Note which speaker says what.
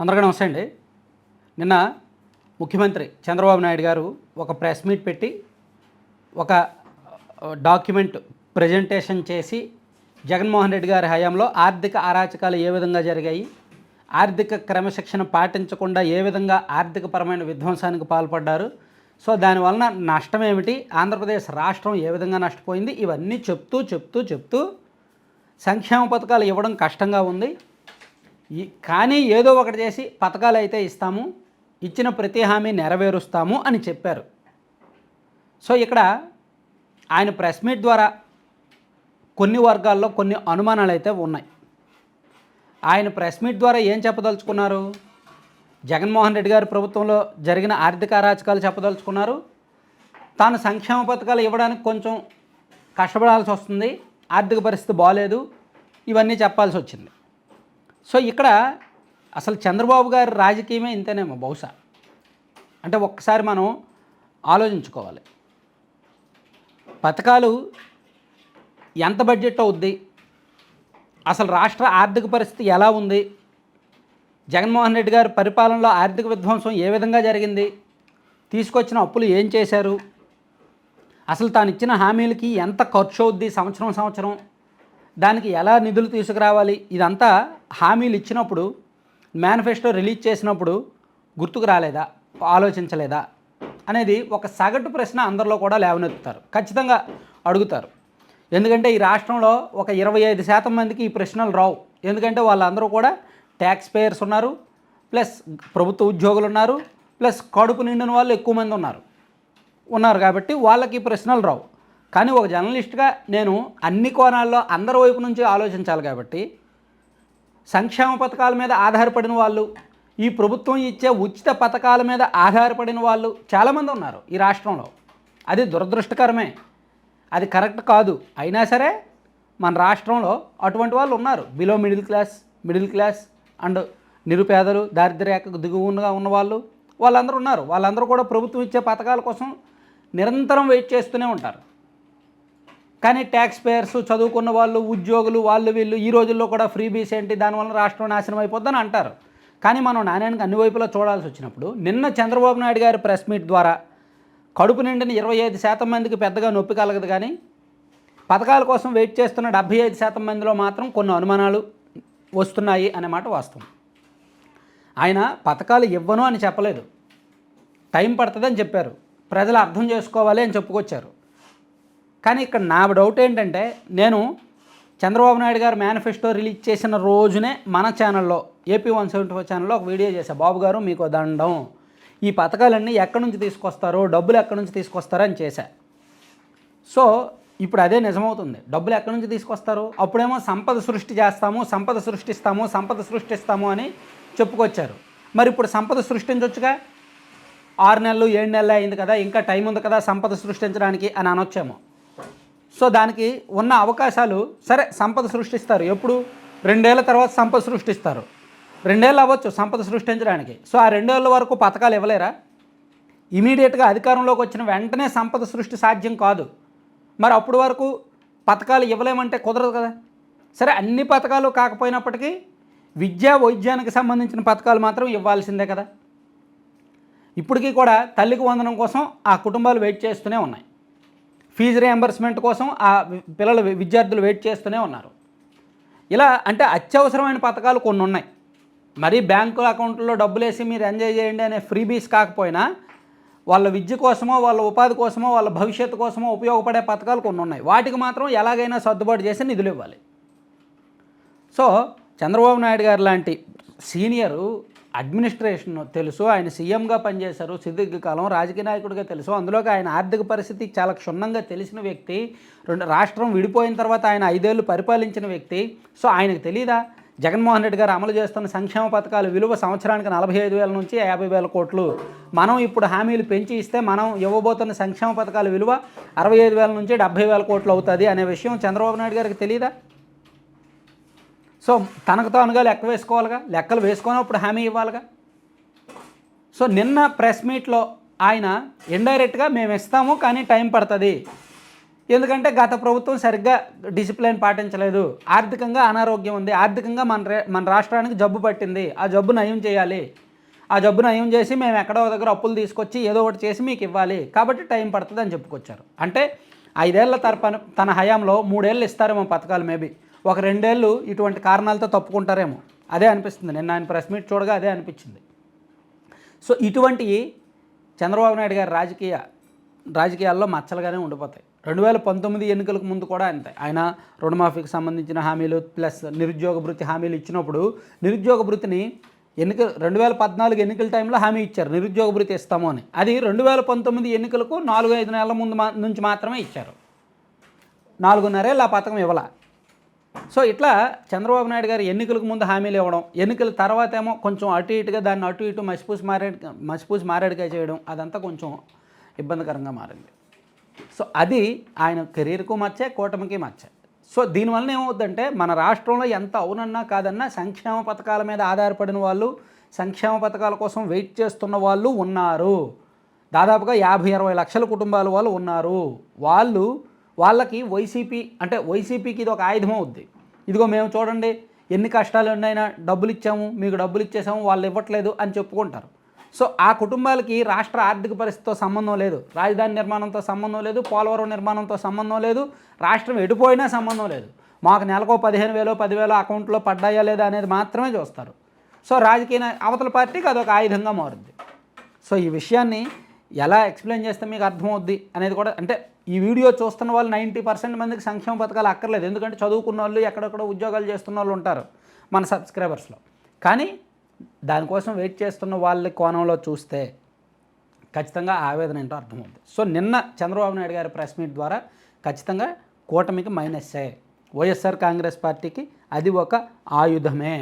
Speaker 1: అందరికీ నమస్తే అండి. నిన్న ముఖ్యమంత్రి చంద్రబాబు నాయుడు గారు ఒక ప్రెస్ మీట్ పెట్టి ఒక డాక్యుమెంట్ ప్రజెంటేషన్ చేసి జగన్మోహన్ రెడ్డి గారి హయాంలో ఆర్థిక అరాచకాలు ఏ విధంగా జరిగాయి ఆర్థిక క్రమశిక్షణ పాటించకుండా ఏ విధంగా ఆర్థికపరమైన విధ్వంసానికి పాల్పడ్డారు సో దానివలన నష్టం ఏమిటి ఆంధ్రప్రదేశ్ రాష్ట్రం ఏ విధంగా నష్టపోయింది ఇవన్నీ చెప్తూ చెప్తూ చెప్తూ సంక్షేమ పథకాలు ఇవ్వడం కష్టంగా ఉంది. ఈ కానీ ఏదో ఒకటి చేసి పథకాలు అయితే ఇస్తాము ఇచ్చిన ప్రతి హామీ నెరవేరుస్తాము అని చెప్పారు. సో ఇక్కడ ఆయన ప్రెస్ మీట్ ద్వారా కొన్ని వర్గాల్లో కొన్ని అనుమానాలు అయితే ఉన్నాయి. ఆయన ప్రెస్ మీట్ ద్వారా ఏం చెప్పదలుచుకున్నారు? జగన్మోహన్ రెడ్డి గారి ప్రభుత్వంలో జరిగిన ఆర్థిక అరాచకాలు చెప్పదలుచుకున్నారు. తాను సంక్షేమ పథకాలు ఇవ్వడానికి కొంచెం కష్టపడాల్సి వస్తుంది ఆర్థిక పరిస్థితి బాగాలేదు ఇవన్నీ చెప్పాల్సి వచ్చింది. సో ఇక్కడ అసలు చంద్రబాబు గారి రాజకీయమే ఇంతేనేమో బహుశా. అంటే ఒక్కసారి మనం ఆలోచించుకోవాలి. పథకాలు ఎంత బడ్జెట్ అవుద్ది అసలు రాష్ట్ర ఆర్థిక పరిస్థితి ఎలా ఉంది? జగన్మోహన్ రెడ్డి గారి పరిపాలనలో ఆర్థిక విధ్వంసం ఏ విధంగా జరిగింది? తీసుకొచ్చిన అప్పులు ఏం చేశారు? అసలు తాను ఇచ్చిన హామీలకి ఎంత ఖర్చు అవుద్ది సంవత్సరం సంవత్సరం? దానికి ఎలా నిధులు తీసుకురావాలి? ఇదంతా హామీలు ఇచ్చినప్పుడు మేనిఫెస్టో రిలీజ్ చేసినప్పుడు గుర్తుకు రాలేదా? ఆలోచించలేదా? అనేది ఒక సగటు ప్రశ్న అందరిలో కూడా లేవనెత్తుతారు. ఖచ్చితంగా అడుగుతారు. ఎందుకంటే ఈ రాష్ట్రంలో ఒక ఇరవై ఐదు శాతం మందికి ఈ ప్రశ్నలు రావు. ఎందుకంటే వాళ్ళందరూ కూడా ట్యాక్స్ పేయర్స్ ఉన్నారు ప్లస్ ప్రభుత్వ ఉద్యోగులు ఉన్నారు ప్లస్ కడుపు నిండిన వాళ్ళు ఎక్కువ మంది ఉన్నారు. ఉన్నారు కాబట్టి వాళ్ళకి ఈ ప్రశ్నలు రావు. కానీ ఒక జర్నలిస్ట్గా నేను అన్ని కోణాల్లో అందరి వైపు నుంచి ఆలోచించాలి కాబట్టి సంక్షేమ పథకాల మీద ఆధారపడిన వాళ్ళు ఈ ప్రభుత్వం ఇచ్చే ఉచిత పథకాల మీద ఆధారపడిన వాళ్ళు చాలామంది ఉన్నారు ఈ రాష్ట్రంలో. అది దురదృష్టకరమే. అది కరెక్ట్ కాదు. అయినా సరే మన రాష్ట్రంలో అటువంటి వాళ్ళు ఉన్నారు. Below middle class middle class and నిరుపేదలు దారిద్ర్యకు దిగువగా ఉన్న వాళ్ళు వాళ్ళందరూ ఉన్నారు. వాళ్ళందరూ కూడా ప్రభుత్వం ఇచ్చే పథకాల కోసం నిరంతరం వెయిట్ చేస్తూనే ఉంటారు. కానీ ట్యాక్స్ పేయర్స్ చదువుకున్న వాళ్ళు ఉద్యోగులు వాళ్ళు వీళ్ళు ఈ రోజుల్లో కూడా ఫ్రీ బీస్ ఏంటి దానివల్ల రాష్ట్రం నాశనం అయిపోద్దని అంటారు. కానీ మనం నాణ్యానికి అన్ని వైపులా చూడాల్సి వచ్చినప్పుడు నిన్న చంద్రబాబు నాయుడు గారి ప్రెస్ మీట్ ద్వారా కడుపు నిండిన ఇరవై ఐదు శాతం మందికి పెద్దగా నొప్పి కలగదు కానీ పథకాల కోసం వెయిట్ చేస్తున్న డెబ్బై ఐదు శాతం మందిలో మాత్రం కొన్ని అనుమానాలు వస్తున్నాయి అనే మాట వాస్తవం. ఆయన పథకాలు ఇవ్వను అని చెప్పలేదు. టైం పడుతుందని చెప్పారు. ప్రజలు అర్థం చేసుకోవాలి అని చెప్పుకొచ్చారు. కానీ ఇక్కడ నా డౌట్ ఏంటంటే నేను చంద్రబాబు నాయుడు గారు మేనిఫెస్టో రిలీజ్ చేసిన రోజునే మన ఛానల్లో ఏపీ వన్ సెవెంటీ ఫోర్ ఛానల్లో ఒక వీడియో చేశాను బాబు గారు మీకు దండం. ఈ పథకాలన్నీ ఎక్కడి నుంచి తీసుకొస్తారో? డబ్బులు ఎక్కడి నుంచి తీసుకొస్తారో? అని చేశా. సో ఇప్పుడు అదే నిజమవుతుంది. డబ్బులు ఎక్కడి నుంచి తీసుకొస్తారు? అప్పుడేమో సంపద సృష్టి చేస్తాము సంపద సృష్టిస్తాము సంపద సృష్టిస్తాము అని చెప్పుకొచ్చారు. మరి ఇప్పుడు సంపద సృష్టించవచ్చుగా ఆరు నెలలు ఏడు నెలలు అయింది కదా ఇంకా టైం ఉంది కదా సంపద సృష్టించడానికి అని అనొచ్చాము. సో దానికి ఉన్న అవకాశాలు సరే సంపద సృష్టిస్తారు. ఎప్పుడు? రెండేళ్ళ తర్వాత సంపద సృష్టిస్తారు. రెండేళ్ళు అవ్వచ్చు సంపద సృష్టించడానికి. సో ఆ రెండేళ్ళ వరకు పథకాలు ఇవ్వలేరా? ఇమీడియట్గా అధికారంలోకి వచ్చిన వెంటనే సంపద సృష్టి సాధ్యం కాదు. మరి అప్పుడు వరకు పథకాలు ఇవ్వలేమంటే కుదరదు కదా? సరే అన్ని పథకాలు కాకపోయినప్పటికీ విద్యా వైద్యానికి సంబంధించిన పథకాలు మాత్రం ఇవ్వాల్సిందే కదా? ఇప్పటికీ కూడా తల్లికి వందనం కోసం ఆ కుటుంబాలు వెయిట్ చేస్తూనే ఉన్నాయి. ఫీజు రియంబర్స్మెంట్ కోసం ఆ పిల్లలు విద్యార్థులు వెయిట్ చేస్తూనే ఉన్నారు. ఇలా అంటే అత్యవసరమైన పథకాలు కొన్ని ఉన్నాయి. మరీ బ్యాంకు అకౌంట్లో డబ్బులు వేసి మీరు ఎంజాయ్ చేయండి అనే ఫ్రీబీస్ కాకపోయినా వాళ్ళ విద్య కోసమో వాళ్ళ ఉపాధి కోసమో వాళ్ళ భవిష్యత్తు కోసమో ఉపయోగపడే పథకాలు కొన్ని ఉన్నాయి. వాటికి మాత్రం ఎలాగైనా సర్దుబాటు చేసి నిధులు ఇవ్వాలి. సో చంద్రబాబు నాయుడు గారు లాంటి సీనియరు అడ్మినిస్ట్రేషన్ తెలుసు ఆయన సీఎంగా పనిచేశారు సుదీర్ఘకాలం రాజకీయ నాయకుడిగా తెలుసు. అందులోకి ఆయన ఆర్థిక పరిస్థితి చాలా క్షుణ్ణంగా తెలిసిన వ్యక్తి రెండు రాష్ట్రం విడిపోయిన తర్వాత ఆయన ఐదేళ్ళు పరిపాలించిన వ్యక్తి. సో ఆయనకు తెలియదా జగన్మోహన్ రెడ్డి గారు అమలు చేస్తున్న సంక్షేమ పథకాల విలువ సంవత్సరానికి నలభై ఐదు వేల నుంచి యాభై వేల కోట్లు. మనం ఇప్పుడు హామీలు పెంచి ఇస్తే మనం ఇవ్వబోతున్న సంక్షేమ పథకాల విలువ అరవై ఐదు వేల నుంచి డెబ్బై వేల కోట్లు అవుతుంది అనే విషయం చంద్రబాబు నాయుడు గారికి తెలియదా సో తనకు తానుగా లెక్క వేసుకోవాలిగా? లెక్కలు వేసుకున్నప్పుడు హామీ ఇవ్వాలిగా? సో నిన్న ప్రెస్ మీట్లో ఆయన ఇండైరెక్ట్గా మేము ఇస్తాము కానీ టైం పడుతుంది. ఎందుకంటే గత ప్రభుత్వం సరిగ్గా డిసిప్లిన్ పాటించలేదు. ఆర్థికంగా అనారోగ్యం ఉంది. ఆర్థికంగా మన మన రాష్ట్రానికి జబ్బు పట్టింది. ఆ జబ్బు నయం చేయాలి. ఆ జబ్బు నయం చేసి మేము ఎక్కడో దగ్గర అప్పులు తీసుకొచ్చి ఏదో ఒకటి చేసి మీకు ఇవ్వాలి. కాబట్టి టైం పడుతుంది అని చెప్పుకొచ్చారు. అంటే ఐదేళ్ళ తరపున తన హయాంలో మూడేళ్ళు ఇస్తారేమో పథకాలు మేబీ. ఒక రెండేళ్ళు ఇటువంటి కారణాలతో తప్పుకుంటారేమో. అదే అనిపిస్తుంది. నిన్న ఆయన ప్రెస్ మీట్ చూడగా అదే అనిపించింది. సో ఇటువంటి చంద్రబాబు నాయుడు గారి రాజకీయ రాజకీయాల్లో మచ్చలుగానే ఉండిపోతాయి. రెండు వేల పంతొమ్మిది ఎన్నికలకు ముందు కూడా అంతే. ఆయన రుణమాఫీకి సంబంధించిన హామీలు ప్లస్ నిరుద్యోగ భృతి హామీలు ఇచ్చినప్పుడు నిరుద్యోగ భృతిని ఎన్నిక రెండు వేల పద్నాలుగు ఎన్నికల టైంలో హామీ ఇచ్చారు. నిరుద్యోగ భృతి ఇస్తాము అని. అది రెండు వేల పంతొమ్మిది ఎన్నికలకు నాలుగు ఐదు నెలల ముందు మా నుంచి మాత్రమే ఇచ్చారు. నాలుగున్నరేళ్ళు ఆ పథకం ఇవ్వాల. సో ఇట్లా చంద్రబాబు నాయుడు గారు ఎన్నికలకు ముందు హామీలు ఇవ్వడం ఎన్నికల తర్వాత ఏమో కొంచెం అటు ఇటుగా దాన్ని అటు ఇటు మసిపూసి మారేడు మసిపూసి మారేడుగా చేయడం అదంతా కొంచెం ఇబ్బందికరంగా మారింది. సో అది ఆయన కెరీర్కు మచ్చే కూటమికి మచ్చే. సో దీనివల్ల ఏమవుతుందంటే మన రాష్ట్రంలో ఎంత అవునన్నా కాదన్నా సంక్షేమ పథకాల మీద ఆధారపడిన వాళ్ళు సంక్షేమ పథకాల కోసం వెయిట్ చేస్తున్న వాళ్ళు ఉన్నారు. దాదాపుగా యాభై అరవై లక్షల కుటుంబాల వాళ్ళు ఉన్నారు. వాళ్ళు వాళ్ళకి వైసీపీ అంటే వైసీపీకి ఇది ఒక ఆయుధం అవుద్ది. ఇదిగో మేము చూడండి ఎన్ని కష్టాలు ఉన్నాయినా డబ్బులు ఇచ్చాము మీకు డబ్బులు ఇచ్చేసాము వాళ్ళు ఇవ్వట్లేదు అని చెప్పుకుంటారు. సో ఆ కుటుంబాలకి రాష్ట్ర ఆర్థిక పరిస్థితితో సంబంధం లేదు రాజధాని నిర్మాణంతో సంబంధం లేదు పోలవరం నిర్మాణంతో సంబంధం లేదు రాష్ట్రం ఎడిపోయినా సంబంధం లేదు. మాకు నెలకో పదిహేను వేలో పదివేలో అకౌంట్లో పడ్డాయా లేదా అనేది మాత్రమే చూస్తారు. సో రాజకీయ అవతల పార్టీకి అదొక ఆయుధంగా మారుద్ది. సో ఈ విషయాన్ని ఎలా ఎక్స్ప్లెయిన్ చేస్తే మీకు అర్థమవుద్ది అనేది కూడా అంటే ఈ వీడియో చూస్తున్న వాళ్ళు నైంటీ పర్సెంట్ మందికి సంక్షేమ పథకాలు అక్కర్లేదు. ఎందుకంటే చదువుకున్న వాళ్ళు ఎక్కడెక్కడ ఉద్యోగాలు చేస్తున్న వాళ్ళు ఉంటారు మన సబ్స్క్రైబర్స్లో కానీ దానికోసం వెయిట్ చేస్తున్న వాళ్ళ కోణంలో చూస్తే ఖచ్చితంగా ఆవేదన ఏంటో అర్థమవుతుంది సో నిన్న చంద్రబాబు నాయుడు గారి ప్రెస్ మీట్ ద్వారా ఖచ్చితంగా కూటమికి మైనస్సే వైఎస్ఆర్ కాంగ్రెస్ పార్టీకి అది ఒక ఆయుధమే.